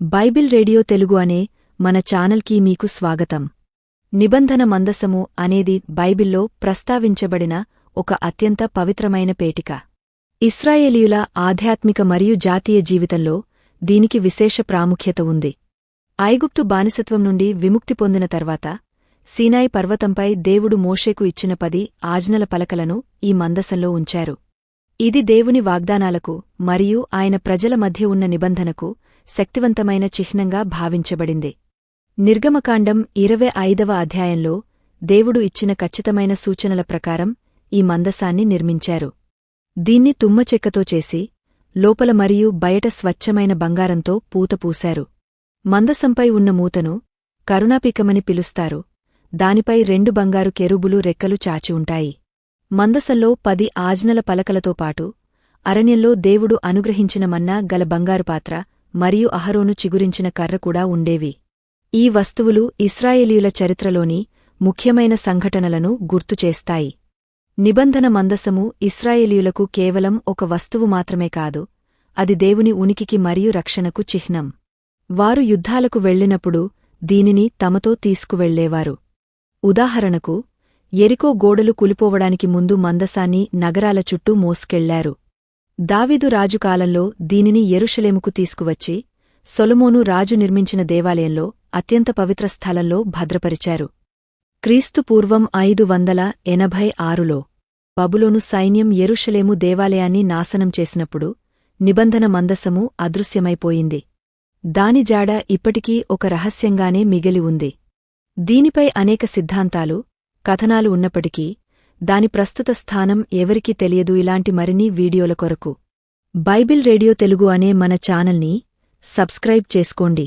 Bible radio Telugu అనే మన ఛానల్కి మీకు స్వాగతం. నిబంధన మందసము అనేది బైబిల్లో ప్రస్తావించబడిన ఒక అత్యంత పవిత్రమైన పేటిక. ఇస్రాయేలీయుల ఆధ్యాత్మిక మరియు జాతీయ జీవితంలో దీనికి విశేష ప్రాముఖ్యత ఉంది. ఐగుప్తు బానిసత్వం నుండి విముక్తి పొందిన తర్వాత సీనాయి పర్వతంపై దేవుడు మోషేకు ఇచ్చిన పది ఆజ్ఞల పలకలను ఈ మందసంలో ఉంచారు. ఇది దేవుని వాగ్దానాలకు మరియు ఆయన ప్రజల మధ్య ఉన్న నిబంధనకు శక్తివంతమైన చిహ్నంగా భావించబడింది. నిర్గమకాండం ఇరవై ఐదవ అధ్యాయంలో దేవుడు ఇచ్చిన ఖచ్చితమైన సూచనల ప్రకారం ఈ మందసాన్ని నిర్మించారు. దీన్ని తుమ్మచెక్కతో చేసి లోపల మరియు బయట స్వచ్ఛమైన బంగారంతో పూత పూశారు. మందసంపై ఉన్న మూతను కరుణాపీకమని పిలుస్తారు. దానిపై రెండు బంగారు కెరుబులు రెక్కలు చాచి ఉంటాయి. మందసంలో పది ఆజ్నల పలకలతో పాటు అరణ్యంలో దేవుడు అనుగ్రహించిన మన్నా గల బంగారు పాత్ర మరియు అహరోను చిగురించిన కర్ర కూడా ఉండేవి. ఈ వస్తువులు ఇస్రాయేలీయుల చరిత్రలోని ముఖ్యమైన సంఘటనలను గుర్తుచేస్తాయి నిబంధన మందసము ఇస్రాయేలీయులకు కేవలం ఒక వస్తువు మాత్రమే కాదు అది దేవుని ఉనికికి మరియు రక్షణకు చిహ్నం. వారు యుద్ధాలకు వెళ్ళినప్పుడు దీనిని తమతో తీసుకువెళ్ళేవారు ఉదాహరణకు ఎరికో గోడలు కులిపోవడానికి ముందు మందసాన్ని నగరాల చుట్టూ మోసుకెళ్ళారు. దావిదు రాజు కాలంలో దీనిని ఎరుషలేముకు తీసుకువచ్చి సొలమోను రాజు నిర్మించిన దేవాలయంలో అత్యంత పవిత్ర స్థలంలో భద్రపరిచారు. క్రీస్తుపూర్వం ఐదు వందల ఎనభై ఆరులో బబులోను సైన్యం ఎరుషలేము దేవాలయాన్ని నాశనం చేసినప్పుడు నిబంధన మందసము అదృశ్యమైపోయింది. దాని జాడ ఇప్పటికీ ఒక రహస్యంగానే మిగిలి ఉంది. దీనిపై అనేక సిద్ధాంతాలు కథనాలు ఉన్నప్పటికీ దాని ప్రస్తుత స్థానం ఎవరికీ తెలియదు ఇలాంటి మరిన్ని వీడియోల కొరకు. బైబిల్ రేడియో తెలుగు అనే మన ఛానల్ని సబ్స్క్రైబ్ చేసుకోండి.